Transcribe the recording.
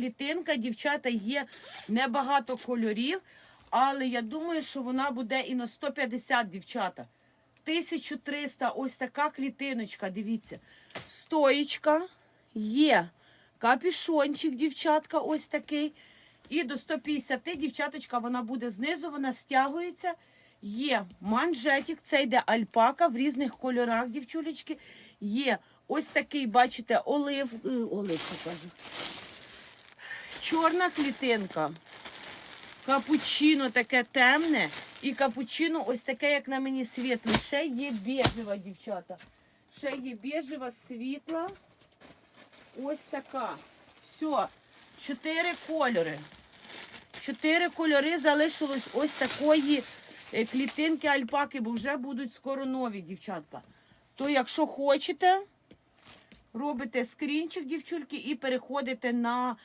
клітинка, дівчата, є небагато кольорів, але я думаю, що вона буде і на 150, дівчата. 1300, ось така клітиночка, дивіться. Стоїчка є. Капішончик, дівчатка, ось такий. І до 150, дівчаточка, вона буде знизу, вона стягується. Є манжетик, це йде альпака в різних кольорах, дівчулечки. Є ось такий, бачите, олив, е, олив, покажу. Чорна клітинка. Капучино таке темне. І капучино ось таке, як на мені світле. Ще є біжева, дівчата. Ще є біжева світла. Ось така. Все. Чотири кольори. Чотири кольори залишилось ось такої е, клітинки альпаки, бо вже будуть скоро нові, дівчатка. То, якщо хочете, робите скрінчик, дівчульки, і переходите на